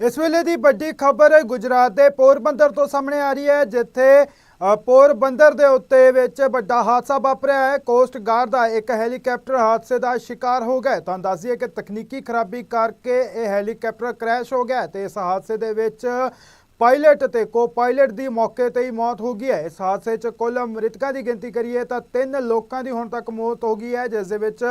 ਇਸ ਵੇਲੇ ਦੀ ਵੱਡੀ ਖਬਰ ਗੁਜਰਾਤ ਦੇ ਪੋਰਬੰਦਰ ਤੋਂ ਸਾਹਮਣੇ ਆ ਰਹੀ ਹੈ, ਜਿੱਥੇ ਪੋਰਬੰਦਰ ਦੇ ਉੱਤੇ ਵਿੱਚ ਵੱਡਾ ਹਾਦਸਾ ਵਾਪਰਿਆ ਹੈ ਕੋਸਟ ਗਾਰਡ ਦਾ ਇੱਕ ਹੈਲੀਕਾਪਟਰ ਹਾਦਸੇ ਦਾ ਸ਼ਿਕਾਰ ਹੋ ਗਿਆ ਹੈ। ਤੁਹਾਨੂੰ ਦੱਸ ਦਈਏ ਕਿ ਤਕਨੀਕੀ ਖਰਾਬੀ ਕਰਕੇ ਇਹ ਹੈਲੀਕਾਪਟਰ ਕ੍ਰੈਸ਼ ਹੋ ਗਿਆ ਹੈ ਤੇ ਇਸ ਹਾਦਸੇ ਦੇ ਵਿੱਚ ਪਾਇਲਟ ਤੇ ਕੋ ਪਾਇਲਟ ਦੀ ਮੌਕੇ ਤੇ ਹੀ ਮੌਤ ਹੋ ਗਈ ਹੈ ਇਸ ਹਾਦਸੇ 'ਚ ਕੁੱਲ ਮ੍ਰਿਤਕਾਂ ਦੀ ਗਿਣਤੀ ਕਰੀਏ ਤਾਂ ਤਿੰਨ ਲੋਕਾਂ ਦੀ ਹੁਣ ਤੱਕ ਮੌਤ ਹੋ ਗਈ ਹੈ, ਜਿਸ ਦੇ ਵਿੱਚ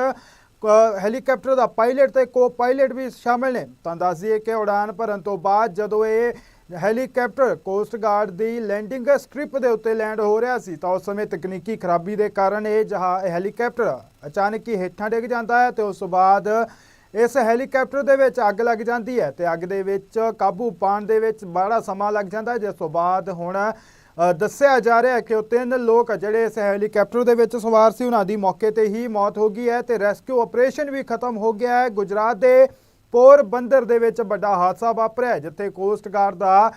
ਹੈਲੀਕਾਪਟਰ ਦਾ ਪਾਇਲਟ ਤੇ ਕੋ ਪਾਇਲਟ ਵੀ ਸ਼ਾਮਿਲ ਨੇ। ਤਾਂ ਦੱਸ ਦਈਏ ਕਿ ਉਡਾਨ ਭਰਨ ਤੋਂ ਬਾਅਦ ਜਦੋਂ ਇਹ ਹੈਲੀਕਾਪਟਰ ਕੋਸਟ ਗਾਰਡ ਦੀ ਲੈਂਡਿੰਗ ਸਟ੍ਰਿਪ ਦੇ ਉੱਤੇ ਲੈਂਡ ਹੋ ਰਿਹਾ ਸੀ, ਤਾਂ ਉਸ ਸਮੇਂ ਤਕਨੀਕੀ ਖਰਾਬੀ ਦੇ ਕਾਰਨ ਇਹ ਜਹਾ, ਇਹ ਹੈਲੀਕਾਪਟਰ ਅਚਾਨਕ ਹੀ ਹੇਠਾਂ ਡਿੱਗ ਜਾਂਦਾ ਹੈ ਤੇ ਉਸ ਤੋਂ ਬਾਅਦ ਇਸ ਹੈਲੀਕਾਪਟਰ ਦੇ ਵਿੱਚ ਅੱਗ ਲੱਗ ਜਾਂਦੀ ਹੈ ਤੇ ਅੱਗ ਦੇ ਵਿੱਚ ਕਾਬੂ ਪਾਉਣ ਦੇ ਵਿੱਚ ਬੜਾ ਸਮਾਂ ਲੱਗ ਜਾਂਦਾ ਹੈ, ਜਿਸ ਤੋਂ ਬਾਅਦ ਹੁਣ ਦੱਸਿਆ ਜਾ ਰਿਹਾ ਹੈ ਕਿ ਉਹ ਤਿੰਨ ਲੋਕ ਜਿਹੜੇ ਇਸ ਹੈਲੀਕਾਪਟਰ ਦੇ ਵਿੱਚ ਸਵਾਰ ਸੀ, ਉਹਨਾਂ ਦੀ ਮੌਕੇ ਤੇ ਹੀ ਮੌਤ ਹੋ ਗਈ ਹੈ ਤੇ ਰੈਸਕਿਊ ਆਪਰੇਸ਼ਨ ਵੀ ਖਤਮ ਹੋ ਗਿਆ ਹੈ। ਗੁਜਰਾਤ ਦੇ ਪੋਰਬੰਦਰ ਦੇ ਵਿੱਚ ਵੱਡਾ ਹਾਦਸਾ ਵਾਪਰਿਆ ਜਿੱਥੇ ਕੋਸਟ ਗਾਰਡ ਦਾ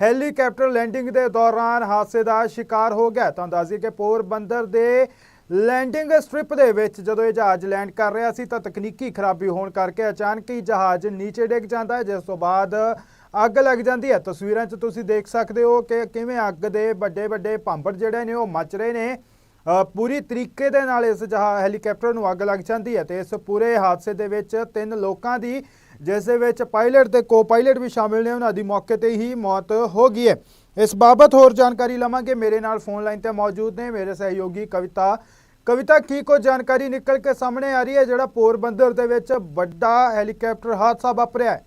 ਹੈਲੀਕਾਪਟਰ ਲੈਂਡਿੰਗ ਦੇ ਦੌਰਾਨ ਹਾਦਸੇ ਦਾ ਸ਼ਿਕਾਰ ਹੋ ਗਿਆ ਤਾਂ ਦੱਸਦੀ ਕਿ ਪੋਰਬੰਦਰ ਦੇ ਲੈਂਡਿੰਗ ਸਟ੍ਰਿਪ ਦੇ ਵਿੱਚ ਜਦੋਂ ਇਹ ਜਹਾਜ਼ ਲੈਂਡ ਕਰ ਰਿਹਾ ਸੀ, ਤਾਂ ਤਕਨੀਕੀ ਖਰਾਬੀ ਹੋਣ ਕਰਕੇ ਅਚਾਨਕ ਹੀ ਜਹਾਜ਼ ਨੀਚੇ ਡਿੱਗ ਜਾਂਦਾ ਹੈ, ਜਿਸ ਤੋਂ ਬਾਅਦ ਅੱਗ ਲੱਗ ਜਾਂਦੀ ਹੈ। ਤਸਵੀਰਾਂ 'ਚ ਤੁਸੀਂ ਦੇਖ ਸਕਦੇ ਹੋ ਕਿ ਕਿਵੇਂ ਅੱਗ ਦੇ ਵੱਡੇ ਵੱਡੇ ਭਾਂਬੜ ਜਿਹੜੇ ਨੇ, ਉਹ ਮੱਚ ਰਹੇ ਨੇ। ਪੂਰੀ ਤਰੀਕੇ ਦੇ ਨਾਲ ਇਸ ਜਹਾ ਹੈਲੀਕਾਪਟਰ ਨੂੰ ਅੱਗ ਲੱਗ ਜਾਂਦੀ ਹੈ ਤੇ ਇਸ ਪੂਰੇ ਹਾਦਸੇ ਦੇ ਵਿੱਚ ਤਿੰਨ ਲੋਕਾਂ ਦੀ, ਜਿਸ ਦੇ ਵਿੱਚ ਪਾਇਲਟ ਤੇ ਕੋ ਪਾਇਲਟ ਵੀ ਸ਼ਾਮਿਲ ਨੇ, ਉਹਨਾਂ ਦੀ ਮੌਕੇ ਤੇ ਹੀ ਮੌਤ ਹੋ ਗਈ ਹੈ। ਇਸ ਬਾਬਤ ਹੋਰ ਜਾਣਕਾਰੀ ਲਵਾਂਗੇ। ਮੇਰੇ ਨਾਲ ਫੋਨ ਲਾਈਨ ਤੇ ਮੌਜੂਦ ਨੇ ਮੇਰੇ ਸਹਿਯੋਗੀ ਕਵਿਤਾ। ਕਵਿਤਾ, ਕੀ ਕੋ ਜਾਣਕਾਰੀ ਨਿਕਲ ਕੇ ਸਾਹਮਣੇ ਆ ਰਹੀ ਹੈ? ਜਿਹੜਾ ਪੋਰਬੰਦਰ ਦੇ ਵਿੱਚ ਵੱਡਾ ਹੈਲੀਕਾਪਟਰ ਹਾਦਸਾ ਵਾਪਰਿਆ ਹੈ।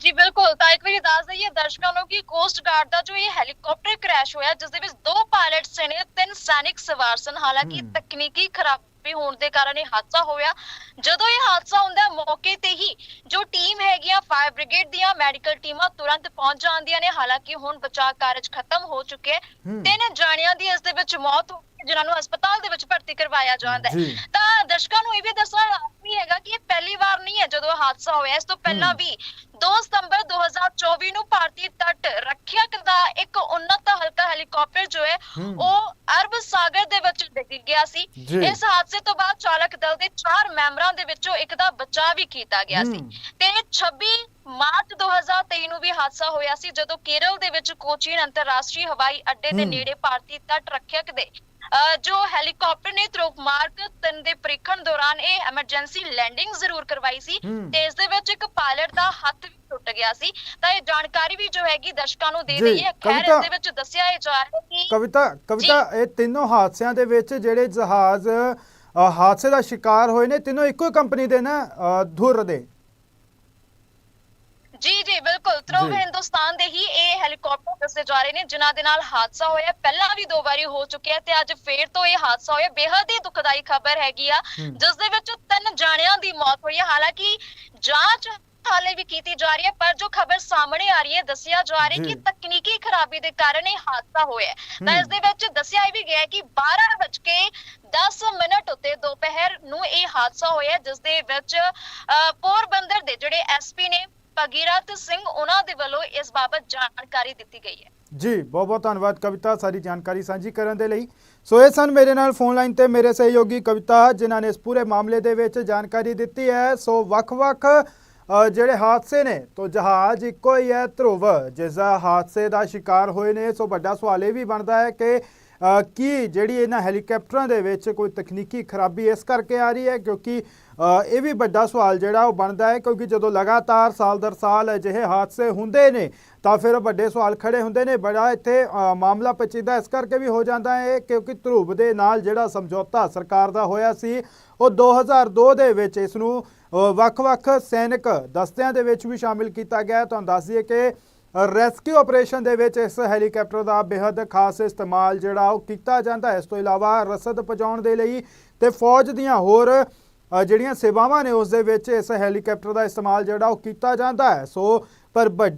ਜੀ ਬਿਲਕੁਲ ਤਾਂ ਇੱਕ ਵਾਰੀ ਦੱਸ ਦਈਏ ਦਰਸ਼ਕਾਂ ਨੂੰ ਕਿ ਕੋਸਟ ਗਾਰਡ ਦਾ ਜੋ ਇਹ ਹੈਲੀਕਾਪਟਰ ਕ੍ਰੈਸ਼ ਹੋਇਆ ਜਿਸ ਦੇ ਵਿੱਚ ਦੋ ਪਾਇਲਟਸ ਨੇ ਤਿੰਨ ਸੈਨਿਕ ਸਵਾਰ ਸਨ। ਹਾਲਾਂਕਿ। ਤਕਨੀਕੀ ਖਰਾਬੀ ਹੋਣ ਦੇ ਕਾਰਨ ਇਹ ਹਾਦਸਾ ਹੋਇਆ। ਜਦੋਂ ਇਹ ਹਾਦਸਾ ਹੁੰਦਾ ਮੌਕੇ ਤੇ ਹੀ ਜੋ ਟੀਮ ਹੈਗੀਆਂ ਫਾਇਰ ਬ੍ਰਿਗੇਡ ਦੀਆਂ ਮੈਡੀਕਲ ਟੀਮਾਂ ਤੁਰੰਤ ਪਹੁੰਚ ਜਾਂਦੀਆਂ ਨੇ। ਹਾਲਾਂਕਿ ਹੁਣ ਬਚਾਅ ਕਾਰਜ ਖਤਮ ਹੋ ਚੁੱਕੇ ਹਮ। ਤਿੰਨ ਜਾਣਿਆਂ ਦੀ ਇਸ ਦੇ ਵਿੱਚ ਮੌਤ ਹੋ ਗਈ ਜਿਨ੍ਹਾਂ ਨੂੰ ਹਸਪਤਾਲ ਦੇ ਵਿੱਚ ਭਰਤੀ ਕਰਵਾਇਆ ਜਾਂਦਾ ਹੈ। ਤਾਂ ਦਰਸ਼ਕਾਂ ਨੂੰ ਇਹ ਵੀ ਦੱਸਣਾ ਲਾਜ਼ਮੀ ਹੈਗਾ ਕਿ ਇਹ ਪਹਿਲੀ ਵਾਰ ਨਹੀਂ ਹੈ ਜਦੋਂ ਹਾਦਸਾ ਹੋਇਆ। ਇਸ ਤੋਂ ਪਹਿਲਾਂ। ਵੀ 2 ਸਤੰਬਰ 2024 ਨੂੰ ਭਾਰਤੀ ਤੱਟ ਰੱਖਿਅਕ ਦਾ ਇੱਕ ਉન્નਤ ਹਲਕਾ ਹੈਲੀਕਾਪਟਰ ਜੋ ਹੈ। ਉਹ ਅਰਬ ਸਾਗਰ ਦੇ ਵਿੱਚ ਡਿੱਗ ਗਿਆ ਸੀ। ਇਸ ਹਾਦਸੇ ਤੋਂ ਬਾਅਦ ਚਾਲਕ ਦਲ ਦੇ 4 ਮੈਂਬਰਾਂ ਦੇ ਵਿੱਚੋਂ ਇੱਕ ਦਾ ਬਚਾਅ ਵੀ ਕੀਤਾ ਗਿਆ ਸੀ। ਤੇ 26 ਮਾਰਚ 2023 ਨੂੰ ਵੀ ਹਾਦਸਾ ਹੋਇਆ ਸੀ ਜਦੋਂ ਕੇਰਲ ਦੇ ਵਿੱਚ ਕੋਚੀਨ ਅੰਤਰਰਾਸ਼ਟਰੀ ਹਵਾਈ ਅੱਡੇ ਦੇ। ਨੇੜੇ ਭਾਰਤੀ ਤੱਟ ਰੱਖਿਅਕ ਦੇ ਜੋ ਹੈਲੀਕਾਪਟਰ ਨੇ ਧਰੁਵ ਮਾਰਗ 3 ਦੇ ਪ੍ਰੀਖਣ ਦੌਰਾਨ ਇਹ ਐਮਰਜੈਂਸੀ ਲੈਂਡਿੰਗ ਜ਼ਰੂਰ ਕਰਵਾਈ ਸੀ। ਤੇ ਇਸ ਦੇ ਵਿੱਚ ਇੱਕ ਪਾਇਲਟ ਦਾ ਹੱਥ ਵੀ ਟੁੱਟ ਗਿਆ ਸੀ। ਤਾਂ ਇਹ ਜਾਣਕਾਰੀ ਵੀ ਜੋ ਹੈਗੀ ਦਰਸ਼ਕਾਂ ਨੂੰ ਦੇ ਦਈਏ ਖੈਰ ਇਸ ਦੇ ਵਿੱਚ ਦੱਸਿਆ ਇਹ ਜਾ ਰਿਹਾ ਕਿ ਕਵਿਤਾ ਕਵਿਤਾ ਇਹ ਤਿੰਨੋਂ ਹਾਦਸਿਆਂ ਦੇ ਵਿੱਚ ਜਿਹੜੇ ਜਹਾਜ਼ ਹਾਦਸੇ ਦਾ ਸ਼ਿਕਾਰ ਹੋਏ ਨੇ ਤਿੰਨੋਂ ਇੱਕੋ ਕੰਪਨੀ ਦੇ ਨਾ ਧੁਰ ਦੇ। ਜੀ ਜੀ ਬਿਲਕੁਲ। ਜੀ। ਹਿੰਦੁਸਤਾਨ ਦੇ ਹੀ ਇਹ ਹੈਲੀਕਾਪਟਰ ਦੱਸੇ ਜਾ ਰਹੇ ਨੇ ਜਿਨ੍ਹਾਂ ਦੇ ਨਾਲ ਹਾਦਸਾ ਹੋਇਆ ਪਹਿਲਾਂ ਵੀ ਦੋ ਵਾਰੀ ਹੋ ਚੁੱਕਿਆ ਤੇ ਅੱਜ ਫੇਰ ਤੋਂ ਇਹ ਹਾਦਸਾ ਹੋਇਆ ਬੇहद ਹੀ ਦੁਖਦਾਈ ਖਬਰ ਹੈਗੀ ਆ। ਜਿਸ ਦੇ ਵਿੱਚ ਤਿੰਨ ਜਾਣਿਆਂ ਦੀ ਮੌਤ ਹੋਈ ਹੈ ਹਾਲਾਂਕਿ ਜਾਂਚ ਹਾਲੇ ਵੀ ਕੀਤੀ ਜਾ ਰਹੀ ਹੈ ਪਰ ਜੋ ਖਬਰ ਸਾਹਮਣੇ ਆ ਰਹੀ ਹੈ ਦੱਸਿਆ ਜਾ ਰਿਹਾ ਕਿ। ਤਕਨੀਕੀ ਖਰਾਬੀ ਦੇ ਕਾਰਨ ਇਹ ਹਾਦਸਾ ਹੋਇਆ ਹੈ। ਤਾਂ। ਇਸ ਦੇ ਵਿੱਚ ਦੱਸਿਆ ਇਹ ਵੀ ਗਿਆ ਹੈ ਕਿ 12:10 ਮਿੰਟ ਉੱਤੇ ਦੁਪਹਿਰ ਨੂੰ ਇਹ ਹਾਦਸਾ ਹੋਇਆ ਜਿਸ ਦੇ ਵਿੱਚ ਪੋਰਬੰਦਰ ਦੇ ਜਿਹੜੇ ਐਸਪੀ ਨੇ ਭਗੀਰਥ ਸਿੰਘ ਉਹਨਾਂ ਦੇ ਵੱਲੋਂ ਇਸ ਬਾਬਤ ਜਾਣਕਾਰੀ ਦਿੱਤੀ ਗਈ ਹੈ। ਜੀ, ਬਹੁਤ ਬਹੁਤ ਧੰਨਵਾਦ ਕਵਿਤਾ, ਸਾਰੀ ਜਾਣਕਾਰੀ ਸਾਂਝੀ ਕਰਨ ਦੇ ਲਈ। ਸੋ ਇਹ ਸਨ ਮੇਰੇ ਨਾਲ ਫੋਨ ਲਾਈਨ ਤੇ ਮੇਰੇ ਸਹਿਯੋਗੀ ਕਵਿਤਾ, ਜਿਨ੍ਹਾਂ ਨੇ ਇਸ ਪੂਰੇ ਮਾਮਲੇ ਦੇ ਵਿੱਚ ਜਾਣਕਾਰੀ ਦਿੱਤੀ ਹੈ। ਸੋ ਵੱਖ-ਵੱਖ ਜਿਹੜੇ ਹਾਦਸੇ ਨੇ, ਤੋਂ ਜਹਾਜ਼ ਇੱਕੋ ਹੀ ਹੈ ਧਰੁਵ ਜਿਸ ਦਾ ਹਾਦਸੇ ਦਾ ਸ਼ਿਕਾਰ ਹੋਏ ਨੇ। ਸੋ ਵੱਡਾ ਸਵਾਲ ਇਹ ਵੀ ਬਣਦਾ ਹੈ ਕਿ ਕੀ ਜਿਹੜੀ ਇਹਨਾਂ ਹੈਲੀਕਾਪਟਰਾਂ ਦੇ ਵਿੱਚ ਕੋਈ ਤਕਨੀਕੀ ਖਰਾਬੀ ਇਸ ਕਰਕੇ ਆ ਰਹੀ ਹੈ? ਕਿਉਂਕਿ ਇਹ ਵੀ ਵੱਡਾ ਸਵਾਲ ਜਿਹੜਾ ਉਹ ਬਣਦਾ ਹੈ, ਕਿਉਂਕਿ ਜਦੋਂ ਲਗਾਤਾਰ ਸਾਲ ਦਰ ਸਾਲ ਅਜਿਹੇ ਹਾਦਸੇ ਹੁੰਦੇ ਨੇ, ਤਾਂ ਫਿਰ ਵੱਡੇ ਸਵਾਲ ਖੜੇ ਹੁੰਦੇ ਨੇ। ਬੜਾ ਇੱਥੇ ਮਾਮਲਾ ਪਚੀਦਾ ਇਸ ਕਰਕੇ ਵੀ ਹੋ ਜਾਂਦਾ ਹੈ, ਕਿਉਂਕਿ ਧਰੂਬ ਦੇ ਨਾਲ ਜਿਹੜਾ ਸਮਝੌਤਾ ਸਰਕਾਰ ਦਾ ਹੋਇਆ ਸੀ, ਉਹ 2002 ਦੇ ਵਿੱਚ ਇਸ ਨੂੰ ਵੱਖ-ਵੱਖ ਸੈਨਿਕ ਦਸਤਿਆਂ ਦੇ ਵਿੱਚ ਵੀ ਸ਼ਾਮਿਲ ਕੀਤਾ ਗਿਆ। ਤੁਹਾਨੂੰ ਦੱਸ ਦਈਏ ਕਿ ਰੈਸਕਿਊ ਆਪਰੇਸ਼ਨ ਦੇ ਵਿੱਚ ਇਸ ਹੈਲੀਕਾਪਟਰ ਦਾ ਬੇहद ਖਾਸ ਇਸਤੇਮਾਲ ਜਿਹੜਾ ਉਹ ਕੀਤਾ ਜਾਂਦਾ ਹੈ। ਇਸ ਤੋਂ ਇਲਾਵਾ ਰਸਦ ਪਹੁੰਚਾਉਣ ਦੇ ਲਈ ਤੇ ਫੌਜ ਦੀਆਂ ਹੋਰ ਜਿਹੜੀਆਂ ਸੇਵਾਵਾਂ ਨੇ, ਉਸ ਦੇ ਵਿੱਚ ਇਸ ਹੈਲੀਕਾਪਟਰ ਦਾ ਇਸਤੇਮਾਲ ਜਿਹੜਾ ਉਹ ਕੀਤਾ ਜਾਂਦਾ ਹੈ। ਸੋ, ਪਰ ਵੱਡੀ